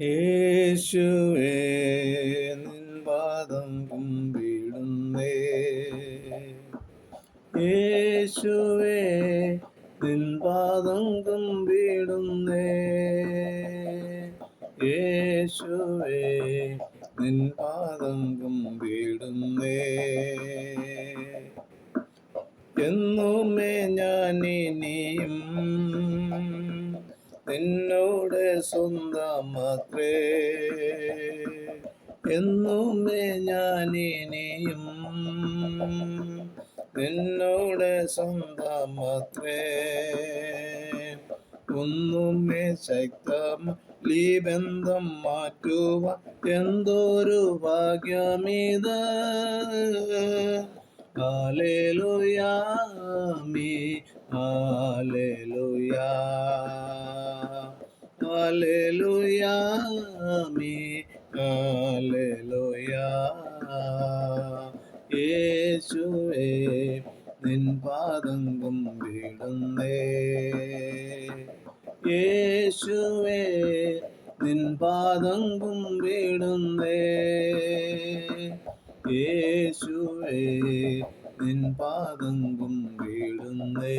യേശുവേ നിൻ പാദം കുമ്പിടുന്നേ യേശുവേ നിൻപാദം കുമ്പിടുന്നേ യേശുവേ നിൻപാദം കുമ്പിടുന്നേ എന്നുമേ ഞാൻ ഇനിയും നിന്നോട് സ്വന്തമാത്രേ എന്നുമേ ഞാൻ ഇനിയും നിന്നോട് സ്വന്തമാത്രേ ഒന്നുമേ ശക്തം ബന്ധം മാറ്റുക എന്തൊരു ഭാഗ്യമിത്. ആലേലുയാമി ഹാലേലുയാ ഹാലേലുയാമി ഹാലേലുയാ യേശുവേ നിൻ പാദം കുമ്പിടുന്നേ യേശുവേ നിൻ പാദം കുമ്പിടുന്നേ യേശുവേ നിൻ പാദം കുമ്പിടുന്നേ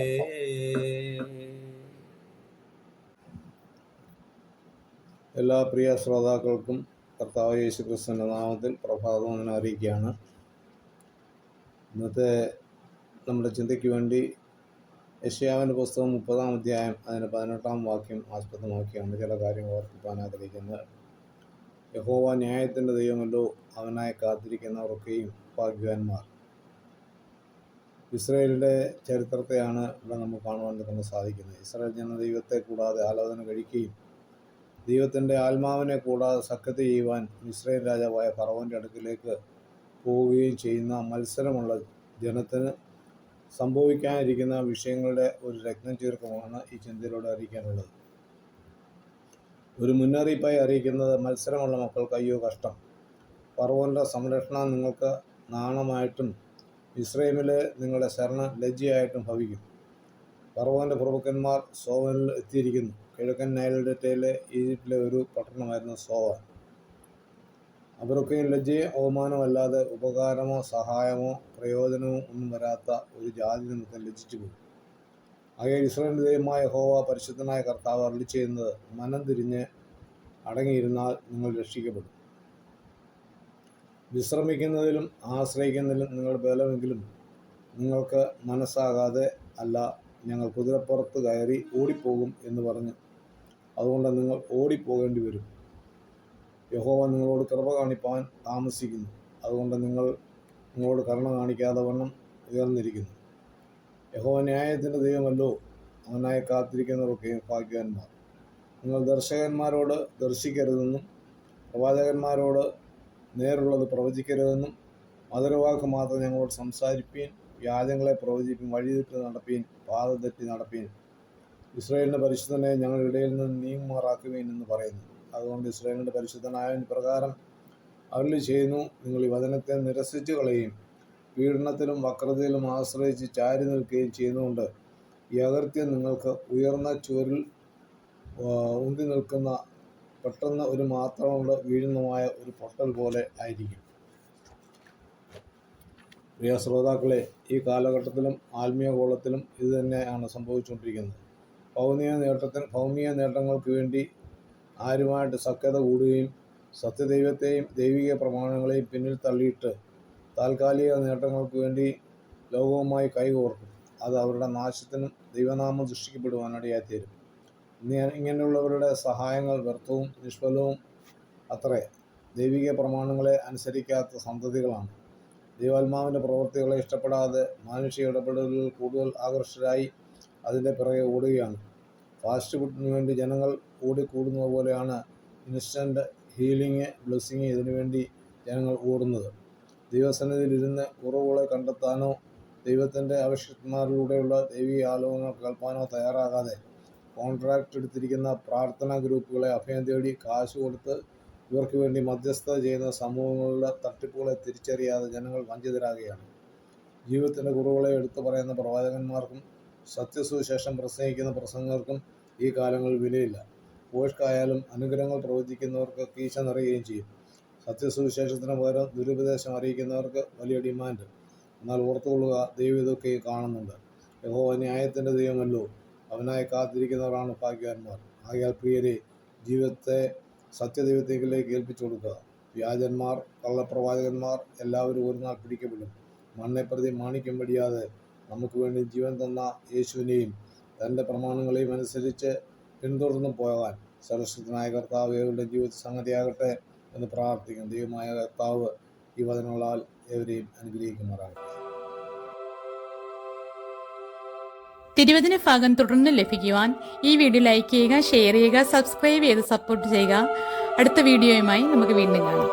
എല്ലാ പ്രിയ ശ്രോതാക്കൾക്കും കർത്താവ് യേശു ക്രിസ്തുവിന്റെ നാമത്തിൽ പ്രഭാതം അറിയിക്കുകയാണ്. ഇന്നത്തെ നമ്മുടെ ചിന്തയ്ക്ക് വേണ്ടി യഷ്യാവിന്റെ പുസ്തകം മുപ്പതാം അധ്യായം അതിന്റെ പതിനെട്ടാം വാക്യം ആസ്പദമാക്കിയാണ് ചില കാര്യങ്ങൾ ഓർപ്പിക്കാൻ ആഗ്രഹിക്കുന്നത്. യഹോവ ന്യായത്തിന്റെ ദൈവമല്ലോ അവനായി കാത്തിരിക്കുന്നവർക്കെയും ഭാഗ്യവാന്മാർ. ഇസ്രയേലിന്റെ ചരിത്രത്തെയാണ് ഇവിടെ നമുക്ക് കാണുവാൻ തന്നെ സാധിക്കുന്നത്. ഇസ്രയേൽ ജന ദൈവത്തെ കൂടാതെ ആലോചന കഴിക്കുകയും ദൈവത്തിന്റെ ആത്മാവിനെ കൂടാതെ സഖ്യത ചെയ്യുവാൻ ഇസ്രയേൽ രാജാവായ ഫറവന്റെ അടുക്കിലേക്ക് പോവുകയും ചെയ്യുന്ന മത്സരമുള്ള ജനത്തിന് സംഭവിക്കാനിരിക്കുന്ന വിഷയങ്ങളുടെ ഒരു രത്നം ചീർക്കമാണ് ഈ ചിന്തയിലൂടെ അറിയിക്കാനുള്ളത്. ഒരു മുന്നറിയിപ്പായി അറിയിക്കുന്നത് മത്സരമുള്ള മക്കൾക്ക് അയ്യോ കഷ്ടം. ഫറവോന്റെ സംരക്ഷണം നിങ്ങൾക്ക് നാണമായിട്ടും ഇസ്രയേമിൽ നിങ്ങളുടെ ശരണ ലജ്ജയായിട്ടും ഭവിക്കും. ഫറവോന്റെ പ്രഭുക്കന്മാർ സോവനിൽ എത്തിയിരിക്കുന്നു. കിഴക്കൻ നൈൽ ഈജിപ്തിലെ ഒരു പട്ടണമായിരുന്നു സോവർ അവരൊക്കെ ലജ്ജയോ അവമാനമല്ലാതെ ഉപകാരമോ സഹായമോ പ്രയോജനമോ ഒന്നും വരാത്ത ഒരു ജാതി നിമിത്തം ലജ്ജിച്ചു പോയി. അകെ ഇസ്രായേൽ ദൈവമായ ഹോവ പരിശുദ്ധനായ കർത്താവ് അരളി ചെയ്യുന്നത് മനം തിരിഞ്ഞ് അടങ്ങിയിരുന്നാൽ നിങ്ങൾ രക്ഷിക്കപ്പെടും. വിശ്രമിക്കുന്നതിലും ആശ്രയിക്കുന്നതിലും നിങ്ങൾ ബലമെങ്കിലും നിങ്ങൾക്ക് മനസ്സാകാതെ അല്ല ഞങ്ങൾ കുതിരപ്പുറത്ത് കയറി ഓടിപ്പോകും എന്ന് പറഞ്ഞു അതുകൊണ്ട് നിങ്ങൾ ഓടിപ്പോകേണ്ടി വരും. യഹോവ നിങ്ങളോട് കൃപ കാണിപ്പാൻ താമസിക്കുന്നു. അതുകൊണ്ട് നിങ്ങൾ നിങ്ങളോട് കരുണ കാണിക്കാതെ വണ്ണം ഉയർന്നിരിക്കുന്നു. യഹോവ ന്യായത്തിന്റെ ദൈവമല്ലോ. അവനായി കാത്തിരിക്കുന്നവരൊക്കെ ഭാഗ്യവാന്മാർ. നിങ്ങൾ ദർശകന്മാരോട് ദർശിക്കരുതെന്നും പ്രവാചകന്മാരോട് നേരുള്ളത് പ്രവചിക്കരുതെന്നും മധുരവാക്ക് മാത്രം ഞങ്ങളോട് സംസാരിപ്പീൻ വ്യാജങ്ങളെ പ്രവചിപ്പീൻ വഴിതെറ്റി നടപ്പീൻ പാത തെറ്റി നടപ്പീൻ ഇസ്രായേലിന്റെ പരിശുദ്ധനെ ഞങ്ങളുടെ ഇടയിൽ നിന്ന് നീങ്ങുമാറാക്കുവേൻ എന്ന് പറയുന്നു. അതുകൊണ്ട് ഇസ്രായേലിന്റെ പരിശുദ്ധനായ പ്രകാരം അരുളി ചെയ്യുന്നു. നിങ്ങൾ ഈ വചനത്തെ നിരസിച്ചു കളയുകയും പീഡനത്തിലും വക്രതയിലും ആശ്രയിച്ച് ചാരി നിൽക്കുകയും ചെയ്യുന്നതുകൊണ്ട് ഈ അകൃത്യം നിങ്ങൾക്ക് ഉയർന്ന ചുവരിൽ ഉന്തി നിൽക്കുന്ന പെട്ടെന്ന് ഒരു മാത്രമുള്ള വീഴുന്നതുമായ ഒരു പൊട്ടൽ പോലെ ആയിരിക്കും. പ്രിയ ശ്രോതാക്കളെ ഈ കാലഘട്ടത്തിലും ആത്മീയ കോളത്തിലും ഇത് തന്നെയാണ് സംഭവിച്ചുകൊണ്ടിരിക്കുന്നത്. ഭൗമിക നേട്ടത്തിന് ഭൗമിക നേട്ടങ്ങൾക്ക് വേണ്ടി ആരുമായിട്ട് സഖ്യത കൂടുകയും സത്യദൈവത്തെയും ദൈവിക പ്രമാണങ്ങളെയും പിന്നിൽ തള്ളിയിട്ട് താൽക്കാലിക നേട്ടങ്ങൾക്ക് വേണ്ടി ലോകവുമായി കൈകോർക്കും. അത് അവരുടെ നാശത്തിനും ദൈവനാമം സൃഷ്ടിക്കപ്പെടുവാനിടയായിത്തീരും ഇങ്ങനെയുള്ളവരുടെ സഹായങ്ങൾ വ്യർത്ഥവും നിഷ്ഫലവും അത്രേ. ദൈവിക പ്രമാണങ്ങളെ അനുസരിക്കാത്ത സന്തതികളാണ്. ദൈവാത്മാവിന്റെ പ്രവൃത്തികളെ ഇഷ്ടപ്പെടാതെ മാനുഷിക ഇടപെടലുകൾ കൂടുതൽ ആകർഷകരായി അതിന്റെ പിറകെ ഓടുകയാണ്. ഫാസ്റ്റ് ഫുഡിന് വേണ്ടി ജനങ്ങൾ ഓടിക്കൂടുന്നത് പോലെയാണ് ഇൻസ്റ്റന്റ് ഹീലിംഗ് ബ്ലെസ്സിങ് ഇതിനു വേണ്ടി ജനങ്ങൾ ഓടുന്നത്. ദൈവസന്നിധിയിലിരുന്ന് കുറവുകളെ കണ്ടെത്താനോ ദൈവത്തിന്റെ ആവശ്യന്മാരിലൂടെയുള്ള ദൈവിക ആലോചനകൾ കേൾപ്പാനോ തയ്യാറാകാതെ കോൺട്രാക്റ്റ് എടുത്തിരിക്കുന്ന പ്രാർത്ഥനാ ഗ്രൂപ്പുകളെ അഭയം തേടി കാശ് കൊടുത്ത് ഇവർക്ക് വേണ്ടി മധ്യസ്ഥത ചെയ്യുന്ന സമൂഹങ്ങളിലെ തട്ടിപ്പുകളെ തിരിച്ചറിയാതെ ജനങ്ങൾ വഞ്ചിതരാകുകയാണ്. ജീവിതത്തിന്റെ കുറവുകളെ എടുത്തു പറയുന്ന പ്രവാചകന്മാർക്കും സത്യസുവിശേഷം പ്രസംഗിക്കുന്ന പ്രസംഗർക്കും ഈ കാലങ്ങളിൽ വിലയില്ല. പോഷ്കായാലും അനുഗ്രഹങ്ങൾ പ്രവചിക്കുന്നവർക്ക് കീശ നിറയുകയും ചെയ്യും. സത്യസുവിശേഷത്തിന് പകരം ദുരുപദേശം അറിയിക്കുന്നവർക്ക് വലിയ ഡിമാൻഡ്. എന്നാൽ ഓർത്തുകൊള്ളുക ദൈവം ഇതൊക്കെ കാണുന്നുണ്ട്. യഹോ ന്യായത്തിന്റെ ദൈവമല്ലോ. അവനായി കാത്തിരിക്കുന്നവരാണ് ഭാഗ്യവാന്മാർ. ആകയാൽ പ്രിയരെ ജീവിതത്തെ സത്യദൈവത്തേക്കിലേക്ക് ഏൽപ്പിച്ചു കൊടുക്കുക. വ്യാജന്മാർ കള്ളപ്രവാചകന്മാർ എല്ലാവരും ഒരു നാൾ പിടിക്കപ്പെടും. മണ്ണെ പ്രതി മാണിക്യം വെടിയാതെ നമുക്ക് വേണ്ടി ജീവൻ തന്ന യേശുവിനെയും തന്റെ പ്രമാണങ്ങളെയും അനുസരിച്ച് പിന്തുടർന്നു പോകാൻ സർവശക്തനായ കർത്താവ് ഏവരുടെ ജീവിത സംഗതിയാകട്ടെ എന്ന് പ്രാർത്ഥിക്കും ദൈവമായ കർത്താവ് ഈ വചനങ്ങളാൽ ഏവരെയും അനുഗ്രഹിക്കുമാറാകട്ടെ. തിരുവചന ഭാഗം തുടർന്ന് ലഭിക്കുവാൻ ഈ വീഡിയോ ലൈക്ക് ചെയ്യുക ഷെയർ ചെയ്യുക സബ്സ്ക്രൈബ് ചെയ്ത് സപ്പോർട്ട് ചെയ്യുക. അടുത്ത വീഡിയോയുമായി നമുക്ക് വീണ്ടും കാണാം.